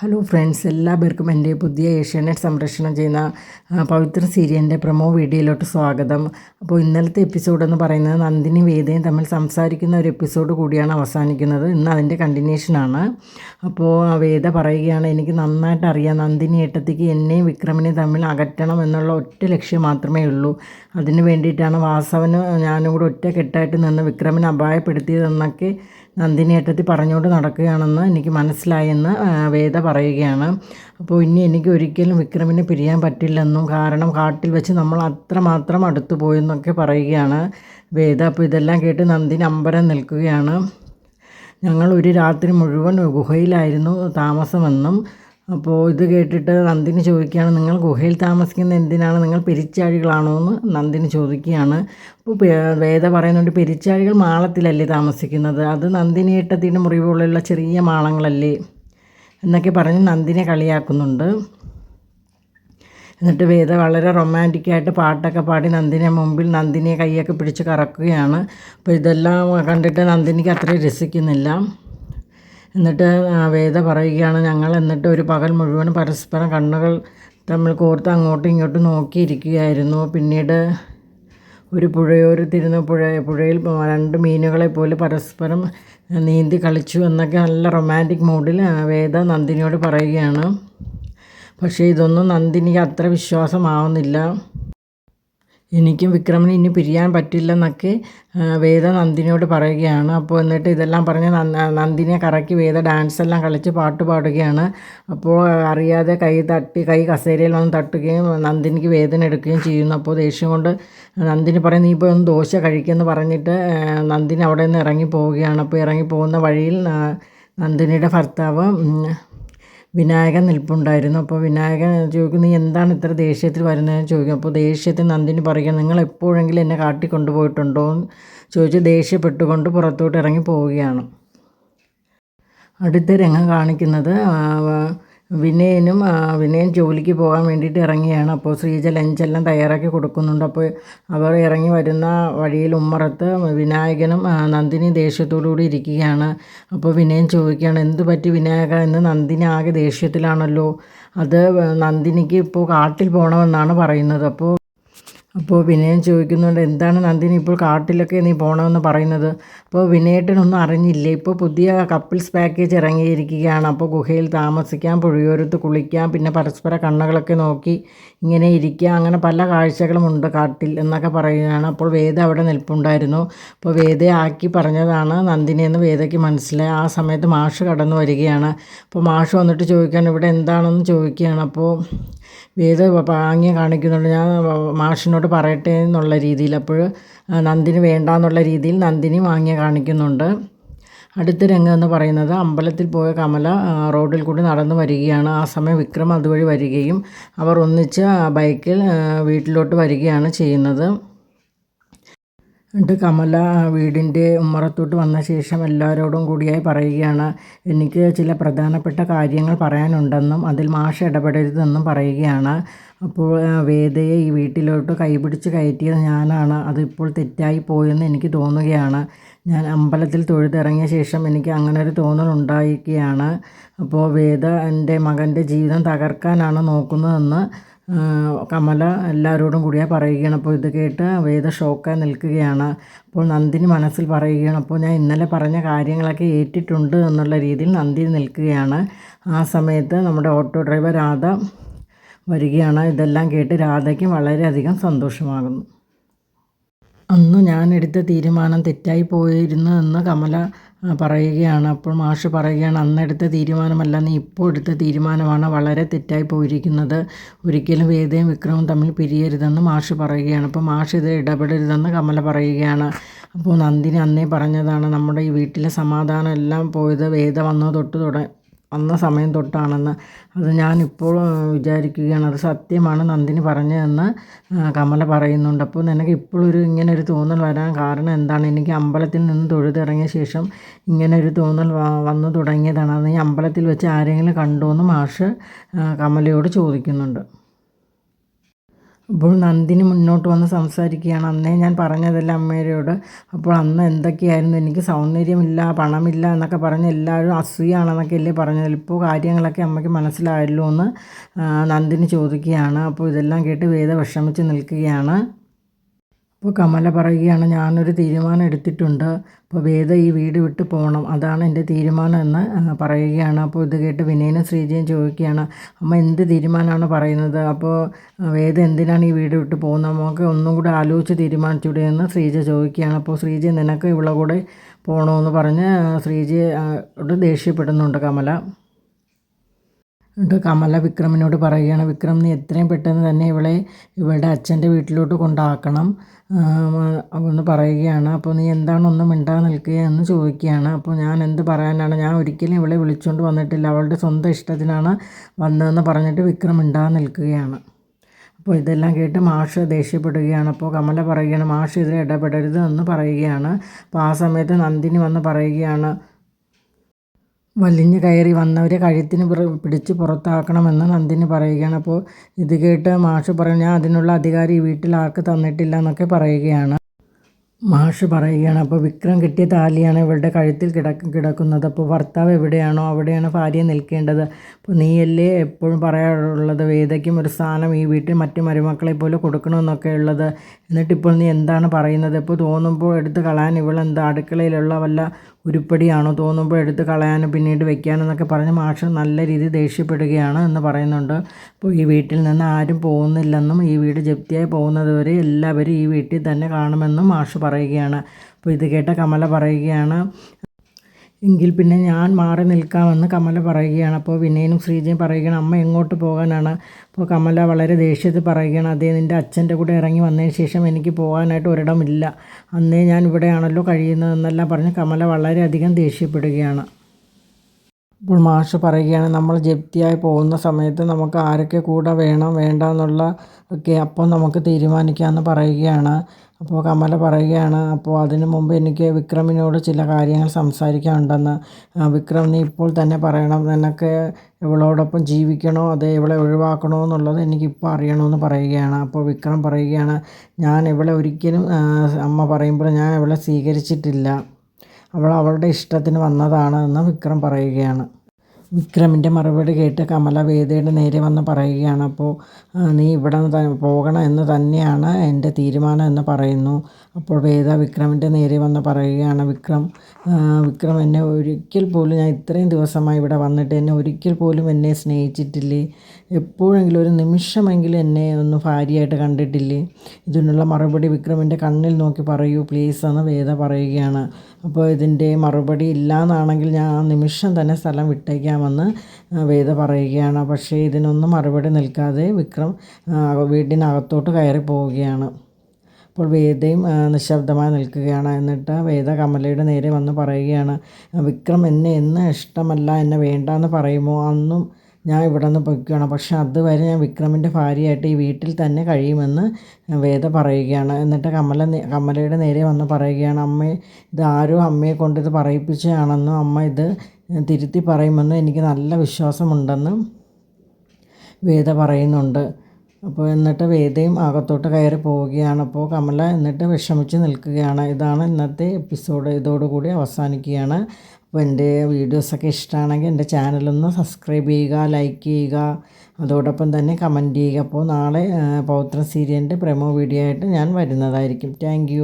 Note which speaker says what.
Speaker 1: Hello friends എല്ലാവർക്കും എന്റെ പുതിയ ഏഷ്യാനെറ്റ് സംരക്ഷണം ചെയ്യുന്ന പവിത്ര സീരിയലിന്റെ പ്രൊമോ വീഡിയോയിലോട്ട് സ്വാഗതം. അപ്പോൾ ഇന്നലത്തെ എപ്പിസോഡ് എന്ന് പറയുന്നത് നന്ദിനി വേദയും തമ്മിൽ സംസാരിക്കുന്ന ഒരു എപ്പിസോഡ് കൂടിയാണ് അവസാനിക്കുന്നത്. ഇന്ന് അതിന്റെ കണ്ടിന്യൂഷനാണ് അപ്പോൾ വേദ പറയുകയാണ് എനിക്ക് നന്നായിട്ട് അറിയാം നന്ദിനി ഏട്ടത്തിക്ക് എന്നെയും വിക്രമിനെയും തമ്മിൽ അകറ്റണം എന്നുള്ള ഒറ്റ ലക്ഷ്യം മാത്രമേ ഉള്ളൂ. അതിന് വേണ്ടിയിട്ടാണ് വാസവന് ഞാനും കൂടെ ഒറ്റ കെട്ടായിട്ട് നിന്ന് വിക്രമിനെ അപായപ്പെടുത്തിയതെന്നൊക്കെ നന്ദിനി ഏട്ടത്തി പറഞ്ഞുകൊണ്ട് നടക്കുകയാണെന്ന് എനിക്ക് മനസ്സിലായെന്ന് വേദ പറയുകയാണ്. അപ്പോൾ ഇനി എനിക്ക് ഒരിക്കലും വിക്രമിനെ പിരിയാൻ പറ്റില്ലെന്നും കാരണം കാട്ടിൽ വെച്ച് നമ്മൾ അത്രമാത്രം അടുത്തു പോയെന്നൊക്കെ പറയുകയാണ് വേദ. അപ്പോൾ ഇതെല്ലാം കേട്ട് നന്ദിനി അമ്പരം നിൽക്കുകയാണ്. ഞങ്ങൾ ഒരു രാത്രി മുഴുവൻ ഗുഹയിലായിരുന്നു താമസമെന്നും അപ്പോൾ ഇത് കേട്ടിട്ട് നന്ദിനി ചോദിക്കുകയാണ് നിങ്ങൾ ഗുഹയിൽ താമസിക്കുന്ന എന്തിനാണ്? നിങ്ങൾ പെരിച്ചാഴികളാണോ എന്ന് നന്ദിനി ചോദിക്കുകയാണ്. അപ്പോൾ വേദ പറയുന്നുണ്ട് പെരിച്ചാഴികൾ മാളത്തിലല്ലേ താമസിക്കുന്നത്? അത് നന്ദിനി ഏട്ടത്തിന്റെ മുറിവുള്ള ചെറിയ മാളങ്ങളല്ലേ? എന്നൊക്കെ പറഞ്ഞ് നന്ദിനെ കളിയാക്കുന്നുണ്ട്. എന്നിട്ട് വേദ വളരെ റൊമാന്റിക്കായിട്ട് പാട്ടൊക്കെ പാടി നന്ദിനെ മുമ്പിൽ നന്ദിനിയെ കൈയൊക്കെ പിടിച്ച് കറക്കുകയാണ്. അപ്പോൾ ഇതെല്ലാം കണ്ടിട്ട് നന്ദിനിക്ക് അത്രയും രസിക്കുന്നില്ല. എന്നിട്ട് വേദ പറയുകയാണ് ഞങ്ങൾ എന്നിട്ട് ഒരു പകൽ മുഴുവൻ പരസ്പരം കണ്ണുകൾ തമ്മിൽ കോർത്ത് അങ്ങോട്ടും ഇങ്ങോട്ടും നോക്കിയിരിക്കുകയായിരുന്നു. പിന്നീട് ഒരു പുഴയോര് തിരുന്ന പുഴ പുഴയിൽ രണ്ട് മീനുകളെ പോലെ പരസ്പരം നീന്തി കളിച്ചു എന്നൊക്കെ നല്ല റൊമാന്റിക് മൂഡിൽ വേദ നന്ദിനിയോട് പറയുകയാണ്. പക്ഷേ ഇതൊന്നും നന്ദിനിക്ക് അത്ര വിശ്വാസമാവുന്നില്ല. എനിക്കും വിക്രമിന് ഇനി പിരിയാൻ പറ്റില്ലെന്നൊക്കെ വേദ നന്ദിനിയോട് പറയുകയാണ്. അപ്പോൾ എന്നിട്ട് ഇതെല്ലാം പറഞ്ഞ് നന്ദിനെ കറക്കി വേദ ഡാൻസ് എല്ലാം കളിച്ച് പാട്ട് പാടുകയാണ്. അപ്പോൾ അറിയാതെ കൈ തട്ടി കൈ കസേരയിൽ വന്ന് തട്ടുകയും നന്ദിനിക്ക് വേദന എടുക്കുകയും ചെയ്യുന്നു. അപ്പോൾ ദേഷ്യം കൊണ്ട് നന്ദിനി പറയും നീ ഇപ്പോൾ ഒന്ന് ദോശ കഴിക്കുമെന്ന് പറഞ്ഞിട്ട് നന്ദിനി അവിടെ നിന്ന് ഇറങ്ങി പോവുകയാണ്. അപ്പോൾ ഇറങ്ങി പോകുന്ന വഴിയിൽ നന്ദിനിയുടെ ഭർത്താവ് വിനായകൻ നിൽപ്പുണ്ടായിരുന്നു. അപ്പോൾ വിനായകൻ ചോദിക്കും നീ എന്താണ് ഇത്ര ദേഷ്യത്തിൽ വരുന്നതെന്ന് ചോദിക്കും അപ്പോൾ ദേഷ്യത്തിൽ നന്ദിനി പറയുക നിങ്ങൾ എപ്പോഴെങ്കിലും എന്നെ കാട്ടി കൊണ്ടുപോയിട്ടുണ്ടോ എന്ന് ചോദിച്ച് ദേഷ്യപ്പെട്ടുകൊണ്ട് പുറത്തോട്ട് ഇറങ്ങി പോവുകയാണ്. അടുത്ത രംഗം കാണിക്കുന്നത് വിനയനും വിനയൻ ജോലിക്ക് പോകാൻ വേണ്ടിയിട്ട് ഇറങ്ങിയാണ്. അപ്പോൾ ശ്രീജ ലഞ്ചെല്ലാം തയ്യാറാക്കി കൊടുക്കുന്നുണ്ട്. അപ്പോൾ അവർ ഇറങ്ങി വരുന്ന വഴിയിൽ ഉമ്മറത്ത് വിനായകനും നന്ദിനി ദേഷ്യത്തോടു കൂടി ഇരിക്കുകയാണ്. അപ്പോൾ വിനയൻ ചോദിക്കുകയാണ് എന്ത് പറ്റി വിനായക? എന്ന് നന്ദിനി ആകെ ദേഷ്യത്തിലാണല്ലോ. അത് നന്ദിനിക്ക് ഇപ്പോൾ കാട്ടിൽ പോകണമെന്നാണ് പറയുന്നത്. അപ്പോൾ അപ്പോൾ വിനയൻ ചോദിക്കുന്നുണ്ട് എന്താണ് നന്ദിനി ഇപ്പോൾ കാട്ടിലൊക്കെ നീ പോകണമെന്ന് പറയുന്നത്? അപ്പോൾ വിനയേട്ടനൊന്നും അറിഞ്ഞില്ലേ? ഇപ്പോൾ പുതിയ കപ്പിൾസ് പാക്കേജ് ഇറങ്ങിയിരിക്കുകയാണ്. അപ്പോൾ ഗുഹയിൽ താമസിക്കാം പുഴയോരത്ത് കുളിക്കാം പിന്നെ പരസ്പര കണ്ണുകളൊക്കെ നോക്കി ഇങ്ങനെ ഇരിക്കുക അങ്ങനെ പല കാഴ്ചകളും ഉണ്ട് കാട്ടിൽ എന്നൊക്കെ പറയുകയാണ് അപ്പോൾ വേദ അവിടെ നിൽപ്പുണ്ടായിരുന്നു. അപ്പോൾ വേദയെ ആക്കി പറഞ്ഞതാണ് നന്ദിനി എന്ന് വേദയ്ക്ക് മനസ്സിലായി. ആ സമയത്ത് മാഷ് കടന്നു വരികയാണ്. അപ്പോൾ മാഷ് വന്നിട്ട് ചോദിക്കാൻ ഇവിടെ എന്താണെന്ന് ചോദിക്കുകയാണ്? അപ്പോൾ വേദ ആംഗ്യം കാണിക്കുന്നുണ്ട്. ഞാൻ മാഷിനോട് പറയട്ടെ എന്നുള്ള രീതിയിൽ അപ്പോൾ നന്ദിനി വേണ്ട എന്നുള്ള രീതിയിൽ നന്ദിനി വാങ്ങിയ കാണിക്കുന്നുണ്ട്. അടുത്ത രംഗം എന്ന് പറയുന്നത് അമ്പലത്തിൽ പോയ കമല റോഡിൽ കൂടി നടന്നു വരികയാണ്. ആ സമയം വിക്രം അതുവഴി വരികയും അവർ ഒന്നിച്ച് ബൈക്കിൽ വീട്ടിലോട്ട് വരികയാണ് ചെയ്യുന്നത്. എന്നിട്ട് കമല വീടിന്റെ ഉമ്മറത്തോട്ട് വന്ന ശേഷം എല്ലാവരോടും കൂടിയായി പറയുകയാണ്. എനിക്ക് ചില പ്രധാനപ്പെട്ട കാര്യങ്ങൾ പറയാനുണ്ടെന്നും അതിൽ മാഷ് ഇടപെടരുതെന്നും പറയുകയാണ്. അപ്പോൾ വേദയെ ഈ വീട്ടിലോട്ട് കൈപിടിച്ച് കയറ്റിയത് ഞാനാണ്. അതിപ്പോൾ തെറ്റായി പോയെന്ന് എനിക്ക് തോന്നുകയാണ്. ഞാൻ അമ്പലത്തിൽ തൊഴുതിറങ്ങിയ ശേഷം എനിക്ക് അങ്ങനെ ഒരു തോന്നൽ ഉണ്ടായിരിക്കുകയാണ് അപ്പോൾ വേദ എന്റെ മകന്റെ ജീവിതം തകർക്കാനാണ് നോക്കുന്നതെന്ന് കമല എല്ലാവരോടും കൂടിയാ പറയുകയാണ്. അപ്പോൾ ഇത് കേട്ട് വേദ ഷോക്കായി നിൽക്കുകയാണ്. അപ്പോൾ നന്ദിനി മനസ്സിൽ പറയുകയാണ് അപ്പോൾ ഞാൻ ഇന്നലെ പറഞ്ഞ കാര്യങ്ങളൊക്കെ ഏറ്റിട്ടുണ്ട് എന്നുള്ള രീതിയിൽ നന്ദിനി നിൽക്കുകയാണ്. ആ സമയത്ത് നമ്മുടെ ഓട്ടോ ഡ്രൈവർ രാധ വരികയാണ്. ഇതെല്ലാം കേട്ട് രാധയ്ക്ക് വളരെയധികം സന്തോഷമാകുന്നു. അന്ന് ഞാൻ എടുത്ത തീരുമാനം തെറ്റായി പോയിരുന്നു എന്ന് കമല പറയുകയാണ്. അപ്പോൾ മാഷ് പറയുകയാണ് അന്നെടുത്ത തീരുമാനമല്ല നീ ഇപ്പോൾ എടുത്ത തീരുമാനമാണ് വളരെ തെറ്റായി പോയിരിക്കുന്നത്. ഒരിക്കലും വേദയും വിക്രമും തമ്മിൽ പിരിയരുതെന്ന് മാഷ് പറയുകയാണ്. അപ്പോൾ മാഷ് ഇത് ഇടപെടരുതെന്ന് കമല പറയുകയാണ്. അപ്പോൾ നന്ദിനി അന്നേ പറഞ്ഞതാണ് നമ്മുടെ ഈ വീട്ടിലെ സമാധാനം എല്ലാം പോയത് വേദ വന്നത് തൊട്ട് തുട വന്ന സമയം തൊട്ടാണെന്ന് അത് ഞാനിപ്പോൾ വിചാരിക്കുകയാണ്. അത് സത്യമാണ് നന്ദിനി പറഞ്ഞതെന്ന് കമല പറയുന്നുണ്ട്. അപ്പോൾ നിനക്ക് ഇപ്പോഴൊരു ഇങ്ങനെ ഒരു തോന്നൽ വരാൻ കാരണം എന്താണ്? എനിക്ക് അമ്പലത്തിൽ നിന്ന് തൊഴുതിറങ്ങിയ ശേഷം ഇങ്ങനെ ഒരു തോന്നൽ വന്നു തുടങ്ങിയതാണ്. അത് അമ്പലത്തിൽ വെച്ച് ആരെങ്കിലും കണ്ടോ എന്ന് മാഷ് കമലയോട് ചോദിക്കുന്നുണ്ട്. അപ്പോൾ നന്ദിനി മുന്നോട്ട് വന്ന് സംസാരിക്കുകയാണ്. അന്നേ ഞാൻ പറഞ്ഞതല്ല അമ്മയോട് അപ്പോൾ അന്ന് എന്തൊക്കെയായിരുന്നു? എനിക്ക് സൗന്ദര്യമില്ല പണമില്ല എന്നൊക്കെ പറഞ്ഞ് എല്ലാവരും അസൂയാണെന്നൊക്കെ അല്ലേ പറഞ്ഞത്. ഇപ്പോൾ കാര്യങ്ങളൊക്കെ അമ്മയ്ക്ക് മനസ്സിലായല്ലോ എന്ന് നന്ദിനി ചോദിക്കുകയാണ്. അപ്പോൾ ഇതെല്ലാം കേട്ട് വേദ വിഷമിച്ച് നിൽക്കുകയാണ്. അപ്പോൾ കമല പറയുകയാണ് ഞാനൊരു തീരുമാനം എടുത്തിട്ടുണ്ട്. അപ്പോൾ വേദ ഈ വീട് വിട്ട് പോകണം അതാണ് എന്റെ തീരുമാനം എന്ന് പറയുകയാണ്. അപ്പോൾ ഇത് കേട്ട് വിനയനും ശ്രീജയും ചോദിക്കുകയാണ് അമ്മ എന്ത് തീരുമാനമാണ് പറയുന്നത്? അപ്പോൾ വേദ എന്തിനാണ് ഈ വീട് വിട്ട് പോകുന്നത്? നമുക്ക് ഒന്നും കൂടെ ആലോചിച്ച് തീരുമാനിച്ചൂടെ എന്ന് ശ്രീജ ചോദിക്കുകയാണ്. അപ്പോൾ ശ്രീജ നിനക്ക് ഇവിടെ കൂടെ പോകണമെന്ന് പറഞ്ഞ് ശ്രീജയോട് ദേഷ്യപ്പെടുന്നുണ്ട് കമല. എന്നിട്ട് കമല വിക്രമിനോട് പറയുകയാണ് വിക്രം നീ എത്രയും പെട്ടെന്ന് തന്നെ ഇവളെ ഇവളുടെ അച്ഛന്റെ വീട്ടിലോട്ട് കൊണ്ടാക്കണം. എന്ന് പറയുകയാണ് അപ്പോൾ നീ എന്താണ് ഒന്നും മിണ്ടാതെ നിൽക്കുക? എന്ന് ചോദിക്കുകയാണ്. അപ്പോൾ ഞാൻ എന്ത് പറയാനാണ്? ഞാൻ ഒരിക്കലും ഇവളെ വിളിച്ചുകൊണ്ട് വന്നിട്ടില്ല. അവളുടെ സ്വന്തം ഇഷ്ടത്തിനാണ് വന്നതെന്ന് പറഞ്ഞിട്ട് വിക്രം മിണ്ടാതെ നിൽക്കുകയാണ്. അപ്പോൾ ഇതെല്ലാം കേട്ട് മാഷ് ദേഷ്യപ്പെടുകയാണ്. അപ്പോൾ കമല പറയുകയാണ് മാഷ് ഇതിൽ ഇടപെടരുത് എന്ന് പറയുകയാണ്. അപ്പോൾ ആ സമയത്ത് നന്ദിനി വന്ന് പറയുകയാണ് വലിഞ്ഞു കയറി വന്നവരെ കഴുത്തിന് പിടിച്ച് പുറത്താക്കണമെന്ന് നന്ദിനി പറയുകയാണ്. അപ്പോൾ ഇത് കേട്ട് മാഷ് പറയും ഞാൻ അതിനുള്ള അധികാരി ഈ വീട്ടിൽ ആർക്ക് തന്നിട്ടില്ല എന്നൊക്കെ പറയുകയാണ്. മാഷ് പറയുകയാണ് അപ്പോൾ വിക്രം കിട്ടിയ താലിയാണ് ഇവളുടെ കഴുത്തിൽ കിടക്ക കിടക്കുന്നത്. അപ്പോൾ ഭർത്താവ് എവിടെയാണോ അവിടെയാണ് ഭാര്യ നിൽക്കേണ്ടത്. അപ്പോൾ നീയല്ലേ എപ്പോഴും പറയാറുള്ളത് വേദയ്ക്കും ഒരു സ്ഥാനം ഈ വീട്ടിൽ മറ്റു മരുമക്കളെ പോലെ കൊടുക്കണമെന്നൊക്കെ ഉള്ളത്. എന്നിട്ടിപ്പോൾ നീ എന്താണ് പറയുന്നത്? ഇപ്പോൾ തോന്നുമ്പോൾ എടുത്ത് കളയാൻ ഇവളെന്താ അടുക്കളയിലുള്ള വല്ല ഉരുപ്പടിയാണോ തോന്നുമ്പോൾ എടുത്ത് കളയാനും പിന്നീട് വെക്കാനെന്നൊക്കെ പറഞ്ഞ് മാഷ് നല്ല രീതിയിൽ ദേഷ്യപ്പെടുകയാണ് എന്ന് പറയുന്നുണ്ട്. അപ്പോൾ ഈ വീട്ടിൽ നിന്ന് ആരും പോകുന്നില്ലെന്നും ഈ വീട് ജപ്തിയായി പോകുന്നതുവരെ എല്ലാവരും ഈ വീട്ടിൽ തന്നെ കാണുമെന്നും മാഷ് പറയുകയാണ്. അപ്പോൾ ഇത് കേട്ട കമല പറയുകയാണ്. എങ്കിൽ പിന്നെ ഞാൻ മാറി നിൽക്കാമെന്ന് കമല പറയുകയാണ്. അപ്പോൾ വിനയനും ശ്രീജയും പറയുകയാണ് അമ്മ എങ്ങോട്ട് പോകാനാണ്? അപ്പോൾ കമല വളരെ ദേഷ്യത്തിൽ പറയുകയാണ് അതേ നിന്റെ അച്ഛന്റെ കൂടെ ഇറങ്ങി വന്നതിന് ശേഷം എനിക്ക് പോകാനായിട്ട് ഒരിടമില്ല. അന്നേ ഞാൻ ഇവിടെയാണല്ലോ കഴിയുന്നതെന്നെല്ലാം പറഞ്ഞ് കമല വളരെയധികം ദേഷ്യപ്പെടുകയാണ്. അപ്പോൾ മാഷ് പറയുകയാണ് നമ്മൾ ജപ്തിയായി പോകുന്ന സമയത്ത് നമുക്ക് ആരൊക്കെ കൂടെ വേണം വേണ്ട എന്നുള്ള ഒക്കെ അപ്പോൾ നമുക്ക് തീരുമാനിക്കാമെന്ന് പറയുകയാണ്. അപ്പോൾ കമല പറയുകയാണ് അപ്പോൾ അതിനു മുമ്പ് എനിക്ക് വിക്രമിനോട് ചില കാര്യങ്ങൾ സംസാരിക്കാനുണ്ടെന്ന്. വിക്രം നീ ഇപ്പോൾ തന്നെ പറയണം നിനക്ക് ഇവളോടൊപ്പം ജീവിക്കണോ അതേ ഇവളെ ഒഴിവാക്കണോ എന്നുള്ളത് എനിക്കിപ്പോൾ അറിയണമെന്ന് പറയുകയാണ്. അപ്പോൾ വിക്രം പറയുകയാണ് ഞാൻ ഇവളെ ഒരിക്കലും അമ്മ പറയുമ്പോൾ ഞാൻ ഇവളെ സ്വീകരിച്ചിട്ടില്ല. അവൾ അവളുടെ ഇഷ്ടത്തിന് വന്നതാണ് എന്ന് വിക്രം പറയുകയാണ്. വിക്രമിന്റെ മറുപടി കേട്ട് കമല വേദയുടെ നേരെ വന്ന് പറയുകയാണ് അപ്പോൾ നീ ഇവിടെ നിന്ന് പോകണം എന്ന് തന്നെയാണ് എന്റെ തീരുമാനം എന്ന് പറയുന്നു. അപ്പോൾ വേദ വിക്രമിന്റെ നേരെ വന്ന് പറയുകയാണ് വിക്രം വിക്രം എന്നെ ഒരിക്കൽ പോലും ഞാൻ ഇത്രയും ദിവസമായി ഇവിടെ വന്നിട്ട് എന്നെ ഒരിക്കൽ പോലും എന്നെ സ്നേഹിച്ചിട്ടില്ലേ? എപ്പോഴെങ്കിലും ഒരു നിമിഷമെങ്കിലും എന്നെ ഒന്ന് ഭാര്യയായിട്ട് കണ്ടിട്ടില്ലേ? ഇതിനുള്ള മറുപടി വിക്രമിന്റെ കണ്ണിൽ നോക്കി പറയൂ പ്ലീസ് എന്ന് വേദ പറയുകയാണ്. അപ്പോൾ ഇതിന്റെ മറുപടി ഇല്ലയെന്നാണെങ്കിൽ ഞാൻ ആ നിമിഷം തന്നെ സ്ഥലം വിട്ടേക്കാമെന്ന് വേദ പറയുകയാണ്. പക്ഷേ ഇതിനൊന്നും മറുപടി നിൽക്കാതെ വിക്രം വീടിനകത്തോട്ട് കയറി പോവുകയാണ്. അപ്പോൾ വേദയും നിശബ്ദമായി നിൽക്കുകയാണ്. എന്നിട്ട് വേദ കമലയുടെ നേരെ വന്ന് പറയുകയാണ് വിക്രം എന്നെ എന്ന് ഇഷ്ടമല്ല എന്നെ വേണ്ട എന്ന് പറയുമോ? അന്നും ഞാൻ ഇവിടെ നിന്ന് പൊയ്ക്കുകയാണ്. പക്ഷെ അതുവരെ ഞാൻ വിക്രമിന്റെ ഭാര്യയായിട്ട് ഈ വീട്ടിൽ തന്നെ കഴിയുമെന്ന് വേദ പറയുകയാണ്. എന്നിട്ട് കമല കമലയുടെ നേരെ വന്ന് പറയുകയാണ് അമ്മ ഇത് ആരോ അമ്മയെ കൊണ്ട് ഇത് പറയിപ്പിച്ചതാണെന്നും അമ്മ ഇത് തിരുത്തി പറയുമെന്നും എനിക്ക് നല്ല വിശ്വാസമുണ്ടെന്നും വേദ പറയുന്നുണ്ട്. അപ്പോൾ എന്നിട്ട് വേദയും അകത്തോട്ട് കയറി പോവുകയാണ്. അപ്പോൾ കമല എന്നിട്ട് വിഷമിച്ച് നിൽക്കുകയാണ്. ഇതാണ് ഇന്നത്തെ എപ്പിസോഡ്. ഇതോടുകൂടി അവസാനിക്കുകയാണ്. അപ്പോൾ എന്റെ വീഡിയോസൊക്കെ ഇഷ്ടമാണെങ്കിൽ എന്റെ ചാനലൊന്ന് സബ്സ്ക്രൈബ് ചെയ്യുക ലൈക്ക് ചെയ്യുക. അതോടൊപ്പം തന്നെ കമന്റ് ചെയ്യുക. അപ്പോൾ നാളെ പൗത്ര സീരിയലിന്റെ പ്രമോ വീഡിയോ ആയിട്ട് ഞാൻ വരുന്നതായിരിക്കും. താങ്ക്